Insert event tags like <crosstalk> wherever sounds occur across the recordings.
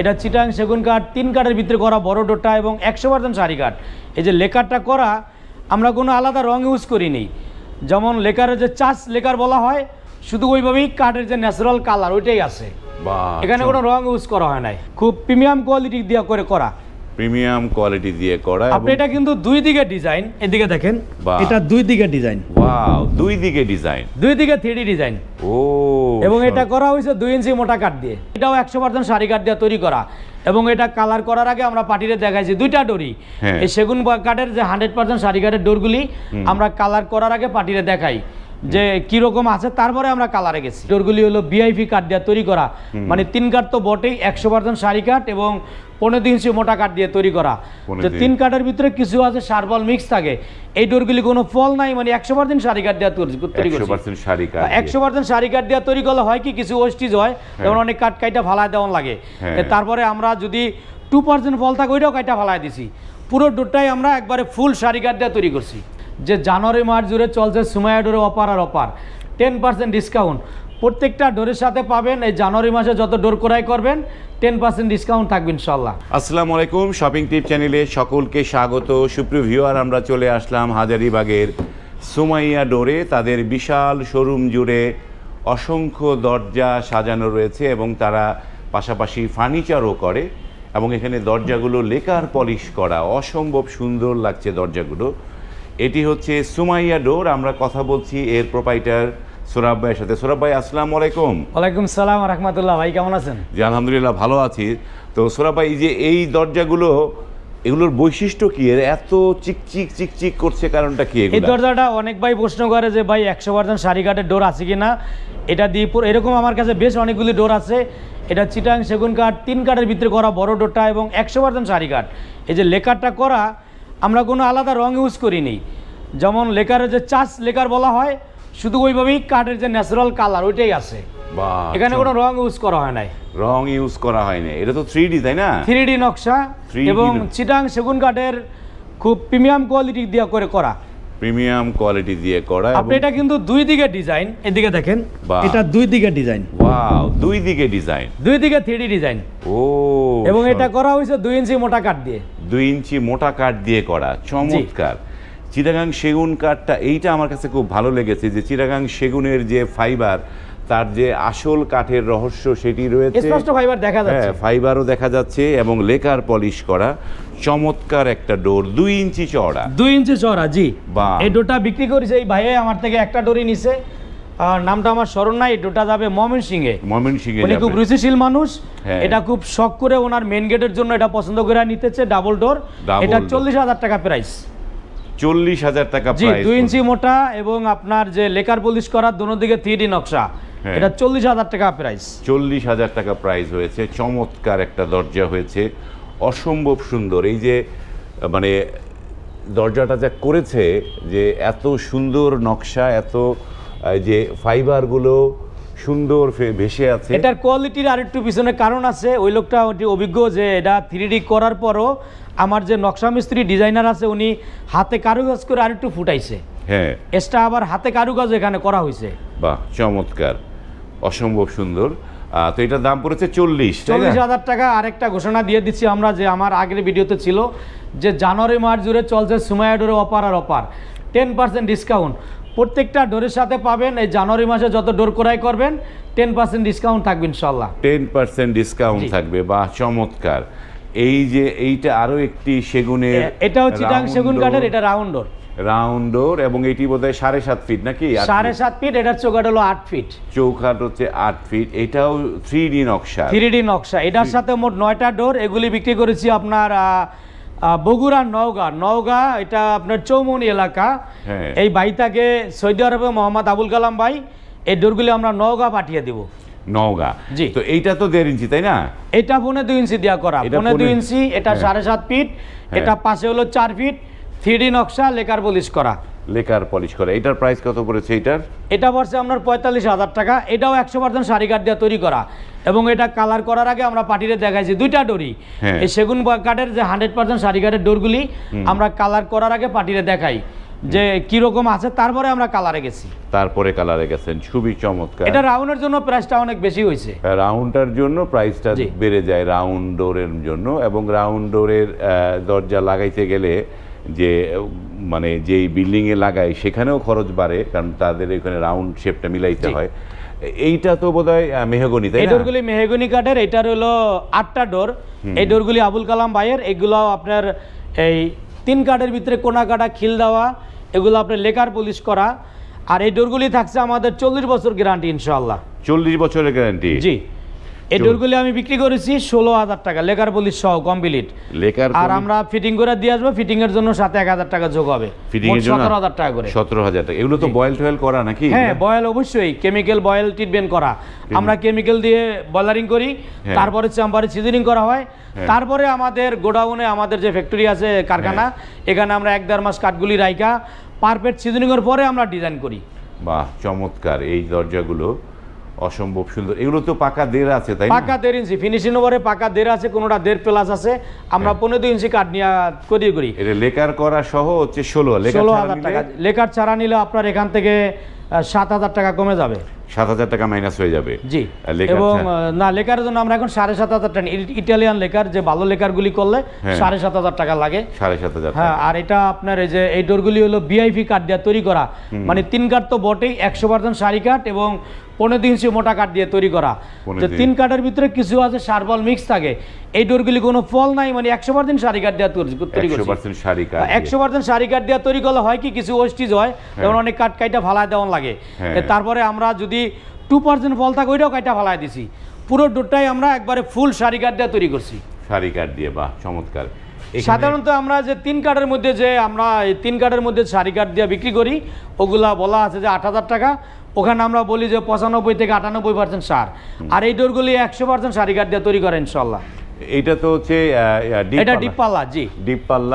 এটা চিটাং সেগুন কাঠ তিন কাঠের ভিতরে করা বড় ডোটা এবং একশো পার্সেন্ট সারি কাঠ। এই যে লেকারটা করা আমরা কোনো আলাদা রং ইউজ করিনি। যেমন লেকারের যে চাষ লেকার বলা হয় শুধু ওইভাবেই কাঠের যে ন্যাচারাল কালার ওইটাই আছে। এখানে কোনো রং ইউজ করা হয় নাই। খুব প্রিমিয়াম কোয়ালিটি দিয়ে করে করা। প্রিমিয়াম কোয়ালিটি দিয়ে করা আপনি এটা কিন্তু দুই দিকে ডিজাইন এদিকে দেখেন এটা দুই দিকে ডিজাইন ওয়াও দুই দিকে ডিজাইন দুই দিকে থ্রি ডিজাইন ও এবং এটা করা হয়েছে দুই ইঞ্চি মোটা কাঠ দিয়ে। এটাও একশো পার্সেন্ট শাড়ি কাঠ দিয়ে তৈরি করা। এবং এটা কালার করার আগে আমরা পার্টিতে দেখাইছি দুইটা ডোরি। হ্যাঁ। এই সেগুন কাঠের যে হান্ড্রেড পার্সেন্ট শাড়ি কাঠের ডোরগুলি আমরা কালার করার আগে পার্টিতে দেখাই যে কীরকম আছে। তারপরে আমরা কালারে গেছি। ডোরগুলি হলো বিআইপি কাঠ দিয়ে তৈরি করা। মানে তিন কাঠ তো বটেই একশো পার্সেন্ট শাড়ি কাঠ এবং পনেরো দুই ইঞ্চি মোটা কাঠ দিয়ে তৈরি করা। যে তিন কাঠের ভিতরে কিছু আছে সারবল মিক্স থাকে। এই ডোরগুলি কোনো ফল নাই মানে একশো পার্সেন্ট সারি কাঠ দিয়ে তৈরি করছি। একশো পার্সেন্ট শাড়ি কাঠ দিয়ে তৈরি করলে হয় কি কিছু ওয়েস্টিজ হয় যেমন অনেক কাঠ কাইটা ফালায় দেওয়ান লাগে। হ্যাঁ। তারপরে আমরা যদি টু পার্সেন্ট ফল থাকে ওইটাও কাইটা ফালায় দিছি। পুরো ডোরটাই আমরা একবারে ফুল সারি কাঠ দিয়ে তৈরি করছি। যে জানুয়ারি মাস জুড়ে চলছে সুমাইয়া ডোরে অপার আর অপার। টেন পার্সেন্ট ডিসকাউন্ট প্রত্যেকটা ডোরের সাথে পাবেন, এই জানুয়ারি মাসে যত ডোর ক্রয় করবেন টেন পার্সেন্ট ডিসকাউন্ট থাকবে ইনশাল্লাহ আসসালামু আলাইকুম শপিং টিপ চ্যানেলে সকলকে স্বাগত। সুপ্রিয় ভিউয়ার আমরা চলে আসলাম হাজারিবাগের সুমাইয়া ডোরে। তাদের বিশাল শোরুম জুড়ে অসংখ্য দরজা সাজানো রয়েছে এবং তারা পাশাপাশি ফার্নিচারও করে এবং এখানে দরজাগুলো লেকার পলিশ করা অসম্ভব সুন্দর লাগছে দরজাগুলো। এটি হচ্ছে সুমাইয়া ডোর, আমরা কথা বলছি এর প্রোপাইটার সোরাব ভাইয়ের সাথে। সোরাব ভাই আসসালামু আলাইকুম। ওয়ালাইকুম সালাম রহমতুল্লাহ। ভাই কেমন আছেন? জি আলহামদুলিল্লাহ ভালো আছি। তো সোরা ভাই এই যে এই দরজাগুলো এগুলোর বৈশিষ্ট্য কি? এর এত চিকচিক চিকচিক করছে কারণটা কি এই দরজাটা অনেক ভাই প্রশ্ন করে যে ভাই একশো পার্সেন্ট শাড়ি কাঠের ডোর আছে কি না? এটা দিয়ে এরকম আমার কাছে বেশ অনেকগুলি ডোর আছে। এটা চিটাং সেগুন কাঠ তিন কাঠের ভিতরে করা বড় ডোরটা এবং একশো পার্সেন্ট শাড়ি কাঠ। এই যে লেকারটা করা আমরা কোনো আলাদা রং ইউজ করিনি যেমন লেকারের যে চাষ লেকার বলা হয় শুধু ওইভাবেই কাঠের যে ন্যাচারাল কালার ওইটাই আছে। বাহ, এখানে কোনো রং ইউজ করা হয় নাই। রং ইউজ করা হয়নি এটা তো থ্রি তাই না? থ্রি নকশা 3D এবং চিটাং সেগুন কাঠের খুব প্রিমিয়াম কোয়ালিটি দিয়ে করে করা। প্রিমিয়াম কোয়ালিটি দিয়ে করা আপনি এটা কিন্তু দুই দিকে ডিজাইন এদিকে দেখেন। এটা দুই দিকে ডিজাইন ওয়াও দুই দিকে ডিজাইন দুই দিকে থ্রি ডিজাইন ও এবং এটা করা হয়েছে দুই ইঞ্চি মোটা কাঠ দিয়ে। দুই ইঞ্চি মোটা কাঠ দিয়ে করা চমৎকার। চিটাগাং সেগুন কাঠটা এইটা আমার কাছে খুব ভালো লেগেছে যে চিটাগাং সেগুনের যে ফাইবার তার যে আসল কাঠের রহস্য সেটি রয়েছে। স্পষ্ট ফাইবার দেখা যাচ্ছে। হ্যাঁ ফাইবারও দেখা যাচ্ছে এবং লেকার পলিশ করা চমৎকার একটা ডোর দুই ইঞ্চি চওড়া। দুই ইঞ্চি চড়া জি। বাহ। এই ডোটা বিক্রি করেছে এই ভাইয়ে আমার থেকে একটা ডোরি নিছে। আর নামটা আমার স্মরণ নাই ডোটা যাবে মমিন সিংহে ময়মনসিংহে উনি খুব যাবে। রুচিশীল মানুষ। হ্যাঁ। এটা খুব শখ করে ওনার মেন গেটের জন্য এটা পছন্দ করে নিতেছে ডাবল ডোর এটা চল্লিশ হাজার টাকা প্রাইস চল্লিশ হাজার টাকা জি দুই ইঞ্চি মোটা এবং আপনার যে লেকার পলিশ করার দোনো দিকে থ্রি নকশা হ্যাঁ। এটা চল্লিশ হাজার টাকা প্রাইস চল্লিশ হাজার টাকা প্রাইস হয়েছে চমৎকার একটা দরজা হয়েছে অসম্ভব সুন্দর। এই যে মানে দরজাটা যা করেছে যে এত সুন্দর নকশা এত যে ফাইবারগুলো সুন্দর ভেসে আছে। এটার কোয়ালিটির আরেকটু পিছনে কারণ আছে। ওই লোকটা ওটি অভিজ্ঞ যে এটা থ্রি করার পরও আমার যে নকশা মিস্ত্রি ডিজাইনার আছে উনি হাতে কারুকাজ করে আরেকটু ফুটাইছে। হ্যাঁ। এক্সট্রা আবার হাতে কারুকাজ এখানে করা হয়েছে বাহ চমৎকার। অসম্ভব সুন্দর। তো এটার দাম পড়েছে চল্লিশ চল্লিশ হাজার টাকা আরেকটা ঘোষণা দিয়ে দিচ্ছি আমরা যে আমার আগের ভিডিওতে ছিল যে জানুয়ারি মাস জুড়ে চলছে সুমাইয়া ডোরে অপার আর অপার টেন পার্সেন্ট ডিসকাউন্ট প্রত্যেকটা ডোরের সাথে পাবেন এই জানুয়ারি মাসে যত ডোর ক্রয় করবেন টেন পার্সেন্ট ডিসকাউন্ট থাকবে ইনশাল্লাহ টেন পার্সেন্ট ডিসকাউন্ট থাকবে বা চমৎকার। এই যে এইটা আরও একটি সেগুনের এটা হচ্ছে সেগুন কাঠের এটা রাউন্ড ডোর। রাউন্ড ডোর এবং এটি বোধহয় সাড়ে সাত ফিট নাকি? সাড়ে সাত ফিট এটার চৌকাট হলো আট ফিট। চৌখাট হচ্ছে আট ফিট এটাও থ্রি ডি নকশা। থ্রি ডি নকশা এটার সাথে মোট নয়টা ডোর এগুলি বিক্রি করেছি আপনার বগুড়া নওগাঁ। নওগাঁ এটা আপনার চৌমনি এলাকা। হ্যাঁ। এই ভাইটাকে সৌদি আরবে মোহাম্মদ আবুল কালাম ভাই এই ডোরগুলি আমরা নওগাঁ পাঠিয়ে দিব। নওগা। জি। তো এইটা তো দেড় ইঞ্চি তাই না? এটা পৌনে দুই ইঞ্চি দেওয়া করা। পৌনে দুই ইঞ্চি এটা হ্যাঁ। সাড়ে সাত ফিট এটা পাশে হলো চার ফিট থ্রি ডি নকশা লেকার পলিশ করা। লেকার পলিশ করা। এটার প্রাইস কত পড়েছে এটার? এটা পড়ছে আপনার পঁয়তাল্লিশ হাজার টাকা। এটাও একশো পার্সেন্ট শাড়ি কাঠ দিয়ে তৈরি করা। এবং এটা কালার করার আগে আমরা পার্টিতে দেখাইছি দুইটা ডোরি। হ্যাঁ। এই সেগুন কাঠের যে হান্ড্রেড পার্সেন্ট শাড়ি কাঠের ডোরগুলি আমরা কালার করার আগে পার্টিতে দেখাই যে কীরকম আছে। তারপরে আমরা কালারে গেছি। তারপরে কালারে গেছেন। খুবই চমৎকার। এটা রাউন্ডের জন্য প্রাইসটা অনেক বেশি হয়েছে। রাউন্ডটার জন্য প্রাইসটা বেড়ে যায় রাউন্ড ডোরের জন্য। এবং রাউন্ড ডোরের দরজা লাগাইতে গেলে যে মানে যেই বিল্ডিংয়ে লাগায় সেখানেও খরচ বাড়ে কারণ তাদের এখানে রাউন্ড শেপটা মিলাইতে হয়। এইটা তো বোধ হয় মেহগনি তাই এই ডোরগুলি মেহগনি কাঠের এটার হলো আটটা ডোর। এই ডোরগুলি আবুল কালাম ভাইয়ের এগুলো আপনার এই তিন কাঠের ভিতরে কোনা কাটা খিল দেওয়া এগুলো আপনার লেকার পুলিশ করা। আর এই ডোরগুলি থাকছে আমাদের চল্লিশ বছর গ্যারান্টি ইনশাল্লাহ চল্লিশ বছরের গ্যারান্টি? জি। এই ডোরগুলি আমি বিক্রি করেছি ষোলো হাজার টাকা লেকার পুলিশ সহ কমপ্লিট লেকার আর আমরা ফিটিং করে দিয়ে আসব ফিটিং এর জন্য সাথে এক হাজার টাকা যোগ হবে। ফিটিং এর জন্য সতেরো হাজার টাকা করে। সতেরো হাজার টাকা। এগুলো তো বয়েল টয়েল করা নাকি? হ্যাঁ বয়েল অবশ্যই কেমিক্যাল বয়েল ট্রিটমেন্ট করা। আমরা কেমিক্যাল দিয়ে বয়লারিং করি হ্যাঁ। তারপরে চেম্বারে সিজনিং করা হয়। তারপরে আমাদের গোডাউনে আমাদের যে ফ্যাক্টরি আছে কারখানা হ্যাঁ। এখানে আমরা এক দেড় মাস কাঠগুলি রাইকা পারফেক্ট সিজনিং এর পরে আমরা ডিজাইন করি। বাহ চমৎকার এই দরজাগুলো। অসম্ভব সুন্দর। এগুলো তো পাকা দের আছে তাই পাকা দেড় ইঞ্চি ফিনিশিং ওভারে পাকা দেড় আছে কোনোটা দেড় প্লাস আছে। আমরা হ্যাঁ। পনেরো দুই ইঞ্চি কাঠ নিয়ে করি করি। এটা লেকার করা সহ হচ্ছে ষোলো ষোলো হাজার টাকা। লেকার ছাড়া নিলে আপনার এখান থেকে সাত হাজার টাকা কমে যাবে। সাত হাজার টাকা মাইনাস হয়ে যাবে। জি। এবং না লেকারের জন্য আমরা এখন সাড়ে সাত হাজার টাকা ইটালিয়ান লেকার যে ভালো লেকারগুলি করলে হ্যাঁ। সাড়ে সাত হাজার টাকা লাগে। সাড়ে সাত হাজার হ্যাঁ আর এটা আপনার এই যে এই ডোরগুলি হলো বিআইপি কাঠ দিয়ে তৈরি করা। মানে তিন কাঠ তো বটেই একশো পার্সেন্ট কাঠ এবং পনেরো মোটা কাঠ দিয়ে তৈরি করা। যে তিন কাঠের ভিতরে কিছু আছে সারবল মিক্স থাকে। এই ডোরগুলি কোনো ফল নাই মানে একশো পার্সেন্ট শাড়ি কাঠ দিয়ে তৈরি করছি। একশো পার্সেন্ট শাড়ি কাঠ দিয়ে তৈরি করলে হয় কি কিছু ওয়েস্টিজ হয় যেমন অনেক কাঠ কাইটা ফালায় দেওয়ান লাগে। হ্যাঁ। তারপরে আমরা যদি টু পার্সেন্ট ফল থাকে ওইটাও কাইটা ফালাই দিছি। পুরো ডোরটাই আমরা একবারে ফুল সারি কাঠ দিয়ে তৈরি করছি। সারি কাঠ দিয়ে বাহ চমৎকার। সাধারণত আমরা যে তিন কার্ডের মধ্যে যে আমরা এই তিন কার্ডের মধ্যে সারি কাঠ দিয়ে বিক্রি করি ওগুলা বলা আছে যে আট হাজার টাকা। ওখানে আমরা বলি যে পঁচানব্বই থেকে আটানব্বই পার্সেন্ট সার। আর এই ডোরগুলি একশো পার্সেন্ট সারি কাঠ দিয়ে তৈরি করে ইনশাল্লাহ। এইটা তো হচ্ছে এটা ডিপপাল্লা জি।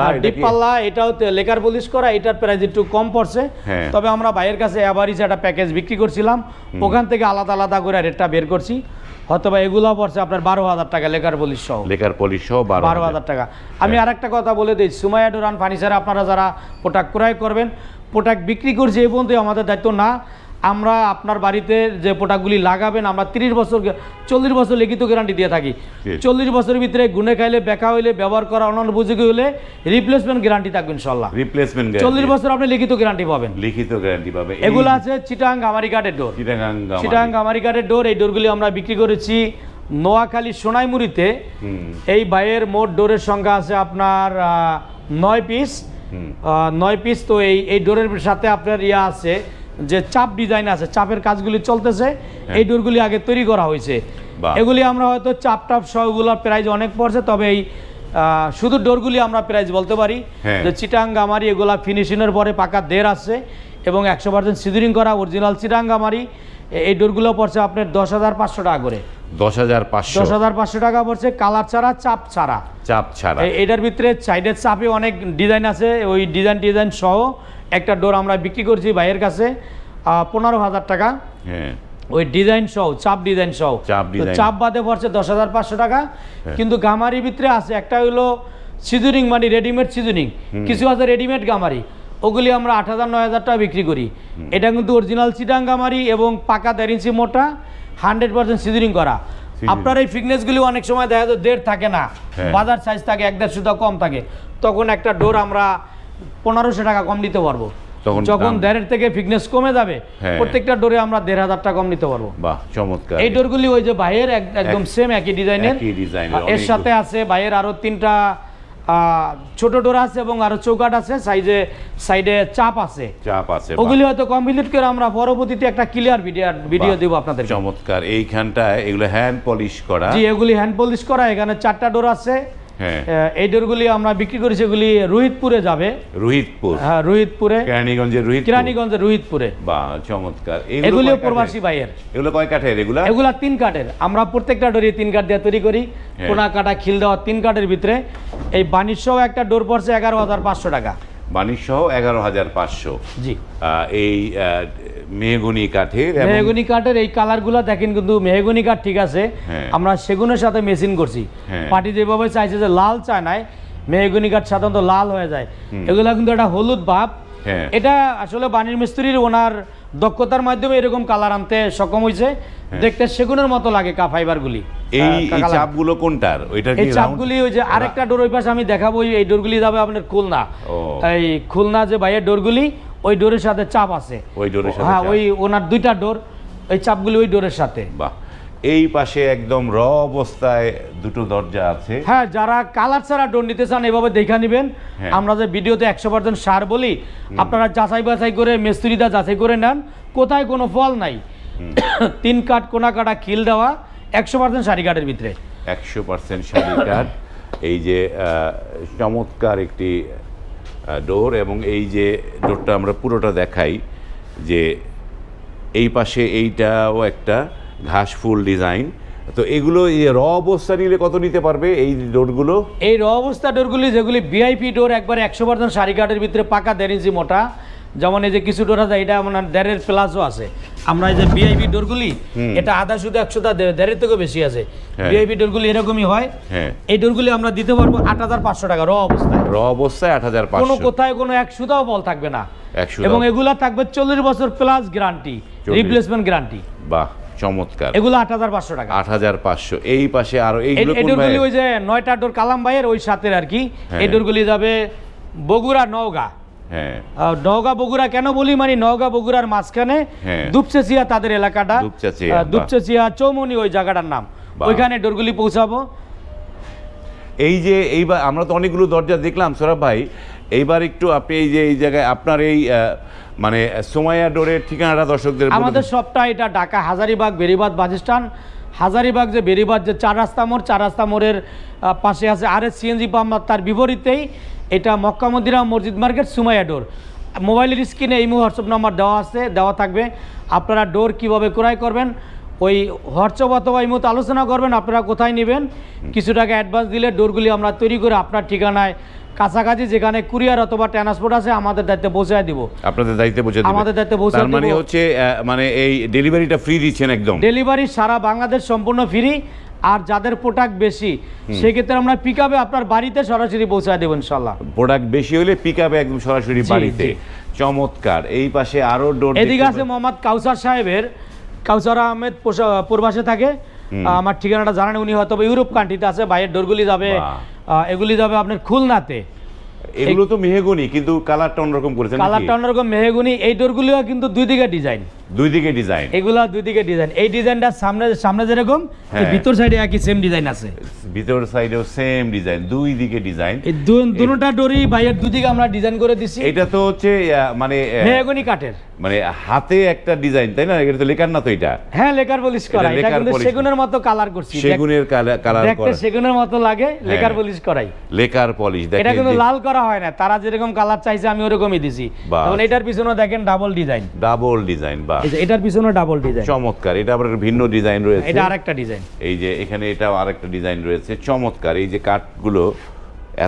আর এটা পাল্লা এটাও লেকার পলিশ করা এটার প্রাইস একটু কম পড়ছে। হ্যাঁ। তবে আমরা বাইরের কাছে অ্যাভারেজ একটা প্যাকেজ বিক্রি করছিলাম। ওখান থেকে আলাদা আলাদা করে রেটটা বের করছি। হয়তো বা এগুলো পড়ছে আপনার বারো হাজার টাকা লেকার পলিশ সহ। লেকার পলিশ সহ বারো হাজার। টাকা। আমি আরেকটা কথা বলে দিই সুমাইয়া ডোরান ফার্নিচারে আপনারা যারা প্রোডাক্ট ক্রয় করবেন প্রোডাক্ট বিক্রি করছে এই পর্যন্ত আমাদের দায়িত্ব না। আমরা আপনার বাড়িতে যে প্রোডাক্টগুলি লাগাবেন আমরা তিরিশ বছর চল্লিশ বছর লিখিত গ্যারান্টি দিয়ে থাকি। চল্লিশ বছরের ভিতরে গুনে খাইলে বেকা হইলে ব্যবহার করা অনুপযোগী হলে রিপ্লেসমেন্ট গ্যারান্টি থাকবে ইনশাল্লাহ রিপ্লেসমেন্ট চল্লিশ বছর আপনি লিখিত গ্যারান্টি পাবেন। লিখিত গ্যারান্টি পাবে এগুলো আছে চিটাং গামারি কাঠের ডোর চিটাং গামারি। কাঠের ডোর এই ডোরগুলি আমরা বিক্রি করেছি নোয়াখালী সোনাইমুড়িতে। এই বাইয়ের মোট ডোরের সংখ্যা আছে আপনার নয় পিস নয় পিস তো এই এই ডোরের সাথে আপনার ইয়া আছে। যে চাপ ডিজাইন আছে চাপের কাজগুলি চলতেছে এই ডোরগুলি আগে তৈরি করা হয়েছে। এগুলি আমরা হয়তো চাপ টাপ সহগুলোর প্রাইস অনেক পড়ছে তবে এই শুধু ডোরগুলি আমরা প্রাইস বলতে পারি। হ্যাঁ। যে চিটাঙ্গামারি এগুলা ফিনিশিংয়ের পরে পাকা দের আছে এবং একশো পার্সেন্ট সিজুরিং করা অরিজিনাল চিটাঙ্গামারি এই ডোরগুলো পড়ছে আপনার দশ হাজার পাঁচশো টাকা করে। দশ হাজার পাঁচশো। দশ হাজার পাঁচশো টাকা পড়ছে কালার ছাড়া চাপ ছাড়া। চাপ ছাড়া। এটার ভিতরে সাইডের চাপে অনেক ডিজাইন আছে ওই ডিজাইন ডিজাইন সহ একটা ডোর আমরা বিক্রি করছি ভাইয়ের কাছে পনেরো হাজার টাকা। হ্যাঁ। ওই ডিজাইন সহ চাপ ডিজাইন সহ। চাপ বাদে পড়ছে দশ হাজার পাঁচশো টাকা। হ্যাঁ। কিন্তু গামারি ভিতরে আছে একটা হলো সিজনিং মানে রেডিমেড সিজনিং কিছু আছে রেডিমেড গামারি। ওগুলি আমরা আট হাজার নয় হাজার টাকা বিক্রি করি। এটা কিন্তু অরিজিনাল চিটাং গামারি এবং পাকা দেড় ইঞ্চি মোটা হান্ড্রেড পার্সেন্ট সিজনিং করা। আপনার এই ফিটনেসগুলি অনেক সময় দেখা যায় দেড় থাকে না। হ্যাঁ। বাজার সাইজ থাকে এক দেড়শো কম থাকে। তখন একটা ডোর আমরা পনেরোশো টাকা কম নিতে পারব। যখন দেড়ের থেকে ফিটনেস কমে যাবে হ্যাঁ। প্রত্যেকটা ডোরে আমরা দেড় হাজার টাকা কম নিতে পারব। বাহ চমৎকার। এই ডোরগুলি ওই যে এক- একদম সেম একই ডিজাইনের এর সাথে আছে বাইরের আরও তিনটা ছোট ডোর আছে এবং আরও চৌকাট আছে সাইজে সাইডে চাপ আছে। চাপ আছে ওগুলি হয়তো কমপ্লিট করে আমরা পরবর্তীতে একটা ক্লিয়ার ভিডিও ভিডিও দেবো আপনাদের চমৎকার। এইখানটায় এগুলো হ্যান্ড পলিশ করা। জি এগুলি হ্যান্ড পলিশ করা। এখানে চারটা ডোর আছে। এই ডোরগুলি আমরা বিক্রি করেছি এগুলি রোহিতপুরে যাবে। রোহিতপুর? হ্যাঁ রোহিতপুরে। কেরানীগঞ্জের রোহিত কেরানীগঞ্জের রোহিতপুরে। বা চমৎকার। এগুলো এগুলিও প্রবাসী ভাইয়ের। এগুলো কয় কাঠের? এগুলা? এগুলো তিন কাঠের। আমরা প্রত্যেকটা ডোরি তিন কাঠ দিয়ে তৈরি করি। হ্যাঁ। কোনা কাটা খিল দেওয়া তিন কাঠের ভিতরে। এই বাণিজ্য একটা ডোর পড়ছে এগারো হাজার পাঁচশো টাকা। বাণিজ্য এগারো হাজার পাঁচশো জি এই মেহগনি কাঠের মেহগুনি কাঠের এই কালারগুলো দেখেন কিন্তু মেহগুনি কাঠ ঠিক আছে হ্যাঁ। আমরা সেগুনের সাথে মেশিন করছি হ্যাঁ। পার্টি যেভাবে চাইছে যে লাল চায় নাই মেহগুনি কাঠ সাধারণত লাল হয়ে যায় এগুলো কিন্তু একটা হলুদ ভাব। এটা আসলে বাণীর মিস্ত্রির ওনার দক্ষতার মাধ্যমে এরকম কালার আনতে সক্ষম হয়েছে দেখতে সেগুনের মতো লাগে কা ফাইবারগুলি হ্যাঁ। এই এই। চাপগুলো কোনটার? ওইটা এই? চাপগুলি ওই যে আরেকটা ডোর ওই পাশে আমি দেখাবো এই ডোরগুলি যাবে আপনার খুলনা। এই খুলনা যে বাইরের ডোরগুলি ওই ডোরের সাথে চাপ আছে। ওই ডোরের সাথে হ্যাঁ ওই ওনার দুইটা ডোর ওই চাপগুলি ওই ডোরের সাথে। বাহ। এই পাশে একদম র অবস্থায় দুটো দরজা আছে। হ্যাঁ যারা কালার ছাড়া ডোর নিতে চান এভাবে দেখে নেবেন। হ্যাঁ। আমরা যে ভিডিওতে একশো পার্সেন্ট সার বলি আপনারা যাচাই বাছাই করে মিস্ত্রিটা যাচাই করে নেন। কোথায় কোনো ফল নাই। <coughs> তিন কাঠ কোনা কাটা খিল দেওয়া একশো পার্সেন্ট শাড়ি কাঠের ভিতরে। একশো পার্সেন্ট শাড়ি কাঠ। এই যে চমৎকার একটি ডোর এবং এই যে ডোরটা আমরা পুরোটা দেখাই যে এই পাশে এইটাও একটা ঘাস ফুল ডিজাইন তো এগুলো এই র অবস্থা নিলে কত নিতে পারবে এই ডোরগুলো? এই র অবস্থা ডোরগুলি যেগুলি ভিআইপি ডোর একবার একশো পার্সেন্ট শাড়ি কাঠের ভিতরে পাকা দেড় ইঞ্চি মোটা। যেমন এই যে কিছু ডোর আছে এটা আমার দেড়ের প্লাসও আছে। আমরা এই যে ভিআইপি ডোরগুলি এটা আধা শুধু একশোটা দেড়ের থেকেও বেশি আছে। হ্যাঁ। ভিআইপি ডোরগুলি এরকমই হয়। হ্যাঁ। এই ডোরগুলি আমরা দিতে পারব আট হাজার পাঁচশো টাকা র অবস্থায়। র অবস্থায় আট হাজার কোনো কোথায় কোনো এক সুতাও বল থাকবে না। এবং এগুলা থাকবে চল্লিশ বছর প্লাস গ্যারান্টি রিপ্লেসমেন্ট গ্যারান্টি বাহ। চমৎকার। এগুলো আট হাজার পাঁচশো টাকা। আট হাজার পাঁচশো। এই পাশে আরও এইগুলো ডোরগুলি ওই যে নয়টা ডোর কালাম ভাইয়ের ওই আর কি। হ্যাঁ। এই ডোরগুলি যাবে বগুড়া নওগাঁ। হ্যাঁ। নওগাঁ বগুড়া কেন বলি? মানে নওগাঁ বগুড়ার মাঝখানে হ্যাঁ। দুপচেচিয়া তাদের এলাকাটা। দুপচাচিয়া, চৌমনি ওই জায়গাটার নাম। ওইখানে ডোরগুলি পৌঁছাবো। এই যে এইবার আমরা তো অনেকগুলো দরজা দেখলাম সৌরভ ভাই। এইবার একটু আপনি এই যে এই জায়গায় আপনার এই মানে সোমাইয়া ডোরের ঠিকানাটা দর্শকদের আমাদের। সবটা এটা ঢাকা হাজারিবাগ বেরিবাদ বাসস্টান হাজারিবাগ যে বেরিবাদ যে চার রাস্তা মোড় চার রাস্তা মোড়ের পাশে আছে আর এস সিএনজি পাম্প তার বিপরীতেই এটা মক্কা মদিনা মসজিদ মার্কেট সুমাইয়া ডোর। মোবাইলের স্ক্রিনে এই হোয়াটসঅ্যাপ নাম্বার দেওয়া আছে দেওয়া থাকবে। আপনারা ডোর কীভাবে ক্রয় করবেন ওই হোয়াটসঅ্যাপ অথবা এই মতো আলোচনা করবেন আপনারা কোথায় নেবেন। কিছু টাকা অ্যাডভান্স দিলে ডোরগুলি আমরা তৈরি করে আপনার ঠিকানায় কাছাকাছি যেখানে কুরিয়ার অথবা ট্রান্সপোর্ট আছে আমাদের দায়িত্বে পৌঁছায় দিব। আপনাদের দায়িত্বে পৌঁছে। আমাদের দায়িত্বে পৌঁছে তার মানে হচ্ছে মানে এই ডেলিভারিটা ফ্রি দিচ্ছেন একদম। ডেলিভারি সারা বাংলাদেশ সম্পূর্ণ ফ্রি আর যাদের প্রোডাক্ট বেশি সেক্ষেত্রে আমরা পিক আপে আপনার বাড়িতে সরাসরি পৌঁছায় দেবো ইনশাল্লাহ প্রোডাক্ট বেশি হলে পিক আপে একদম সরাসরি বাড়িতে। চমৎকার। এই পাশে আরও ডোর এদিকে আছে মোহাম্মদ কাউসার সাহেবের। কাউসার আহমেদ প্রবাসে থাকে। আমার ঠিকানাটা জানেন উনি হয়তো ইউরোপ কান্ট্রিতে আছে বাইরের ডোরগুলি যাবে। এগুলি যাবে আপনার খুলনাতে। এগুলো তো মেহেগুনি কিন্তু কালারটা অন্যরকম করেছেন কালারটা অন্যরকম মেহেগুনি এই ডোরগুলিও কিন্তু দুই দিকে ডিজাইন। দুই দিকে ডিজাইন। এগুলা দুই দিকে ডিজাইন। এই ডিজাইনটা সামনে সামনে যেরকম হ্যাঁ। ভিতর সাইডে একই সেম ডিজাইন আছে। ভিতর সাইডেও সেম ডিজাইন দুই দিকে ডিজাইন। এই দুটোটা ডোরি বাইরের দুদিকে আমরা ডিজাইন করে দিছি। এটা তো হচ্ছে মানে মেহগনি কাঠের। মানে হাতে একটা ডিজাইন তাই না? এটা তো লেখার না তো এটা? হ্যাঁ লেকার পলিশ করা। এটা কিন্তু সেগুনের মতো কালার করছি। সেগুনের কালার দেখতে সেগুনের মতো লাগে লেকার পলিশ করাই। লেকার পলিশ এটা কিন্তু লাল করা হয় না। তারা যেরকম কালার চাইছে আমি ওরকমই দিছি। এখন এটার পিছনে দেখেন ডাবল ডিজাইন ডাবল ডিজাইন বা এটার পিছনে ডাবল ডিজাইন চমৎকার এটা আবার ভিন্ন ডিজাইন রয়েছে। এটা আরেকটা ডিজাইন এই যে এখানে এটা আরেকটা ডিজাইন রয়েছে। চমৎকার এই যে কাঠগুলো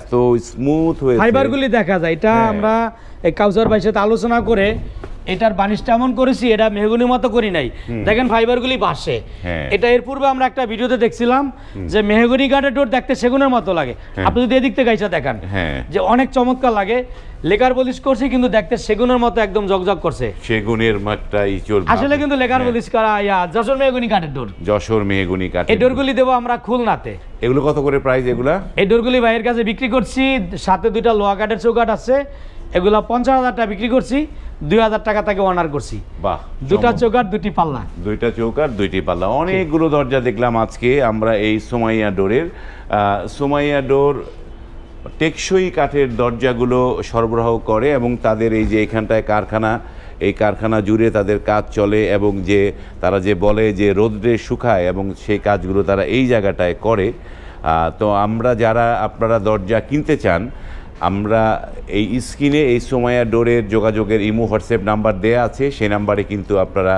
এত স্মুথ হয়েছে। ফাইবারগুলি দেখা যায়। এটা হ্যাঁ। আমরা কাউজার কাউসার ভাইয়ের সাথে আলোচনা করে এটার বানিশটা এমন করেছি এটা মেহগুনির মতো করি নাই। দেখেন ফাইবারগুলি বাসে। হ্যাঁ। এটা এর পূর্বে আমরা একটা ভিডিওতে দেখছিলাম যে মেহগুনি কাঠের ডোর দেখতে সেগুনের মতো লাগে। আপনি যদি এদিক থেকে আইসা দেখান হ্যাঁ। যে অনেক চমৎকার লাগে। লেকার পলিশ করছি কিন্তু দেখতে সেগুনের মতো একদম জগজগ করছে। সেগুনের মাঠটা ইচর আসলে কিন্তু লেকার পলিশ করা ইয়া যশোর মেহগুনি কাঠের ডোর যশোর মেহগুনি কাঠ এই ডোরগুলি দেবো আমরা খুলনাতে। এগুলো কত করে প্রাইস এগুলা? এই ডোরগুলি ভাইয়ের কাছে বিক্রি করছি সাথে দুইটা লোহা কাঠের চৌকাঠ আছে। এগুলো পঞ্চাশ হাজার টাকা বিক্রি করছি দুই হাজার টাকা তাকে অনার করছি। বাহ দুটা। চৌকাঠ দুটি পাল্লা। দুইটা চৌকার দুইটি পাল্লা। অনেকগুলো দরজা দেখলাম আজকে আমরা এই সোমাইয়া ডোরের। সোমাইয়া ডোর টেকসই কাঠের দরজাগুলো সরবরাহ করে এবং তাদের এই যে এখানটায় কারখানা এই কারখানা জুড়ে তাদের কাজ চলে এবং যে তারা যে বলে যে রোদ্রে শুকায় এবং সেই কাজগুলো তারা এই জায়গাটায় করে। তো আমরা যারা আপনারা দরজা কিনতে চান আমরা এই স্ক্রিনে এই সোমাইয়া ডোরের যোগাযোগের ইমো হোয়াটসঅ্যাপ নাম্বার দেয়া আছে সেই নাম্বারে কিন্তু আপনারা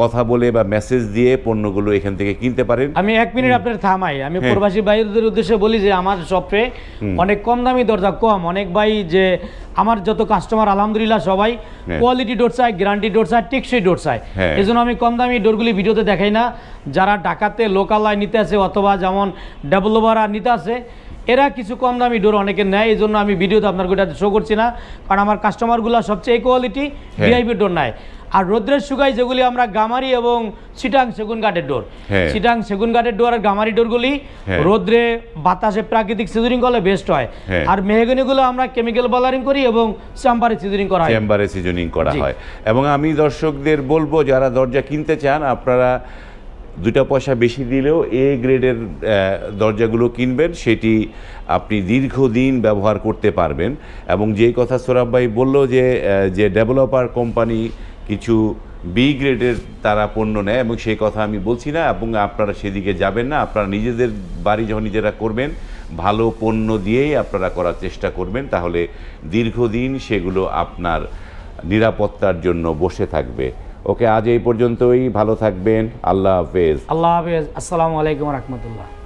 কথা বলে বা মেসেজ দিয়ে পণ্যগুলো এখান থেকে কিনতে পারেন। আমি এক মিনিট আপনার থামাই। আমি হ্যাঁ। প্রবাসী ভাইদের উদ্দেশ্যে বলি যে আমার শপে অনেক কম দামি দরজা কম। অনেক ভাই যে আমার যত কাস্টমার আলহামদুলিল্লাহ সবাই হ্যাঁ। কোয়ালিটি ডোর চায় গ্যারান্টি ডোর চায় টেকসই ডোর চায়। হ্যাঁ। এই জন্য আমি কম দামি ডোরগুলি ভিডিওতে দেখাই না। যারা ঢাকাতে লোকাল লাইন নিতে আছে অথবা যেমন ডেভেলপাররা নিতে আছে এরা কিছু কম দামি ডোর অনেকে নেয় এই জন্য আমি ভিডিওতে আপনার গোটা শো করছি না কারণ আমার কাস্টমারগুলো সবচেয়ে কোয়ালিটি হ্যাঁ। ভিআইপি ডোর নেয় আর রোদ্রের সুগাই যেগুলি আমরা গামারি এবং সিটাং সেগুন কাঠের ডোর সিটাং সেগুন কাঠের ডোর আর গামারি ডোরগুলি হ্যাঁ। রোদ্রে বাতাসে প্রাকৃতিক সিজনিং করলে বেস্ট হয় হ্যাঁ। আর মেহগনিগুলো আমরা কেমিক্যাল বালারিং করি এবং চাম্পারে সিজনিং করা হয় চেম্বারে সিজনিং করা হয় এবং আমি দর্শকদের বলব যারা দরজা কিনতে চান আপনারা দুটা পয়সা বেশি দিলেও এ গ্রেডের দরজাগুলো কিনবেন, সেটি আপনি দীর্ঘদিন ব্যবহার করতে পারবেন। এবং যেই কথা সোরাব ভাই বলল যে যে ডেভেলপার কোম্পানি কিছু বি গ্রেডের তারা পণ্য নেয়, এবং সেই কথা আমি বলছি না, এবং আপনারা সেদিকে যাবেন না, আপনারা নিজেদের বাড়ি যখন নিজেরা করবেন, ভালো পণ্য দিয়েই আপনারা করার চেষ্টা করবেন, তাহলে দীর্ঘদিন সেগুলো আপনার নিরাপত্তার জন্য বসে থাকবে। ওকে আজ এই পর্যন্তই ভালো থাকবেন আল্লাহ হাফেজ। আল্লাহ হাফেজ আসসালামু আলাইকুম রহমতুল্লাহ।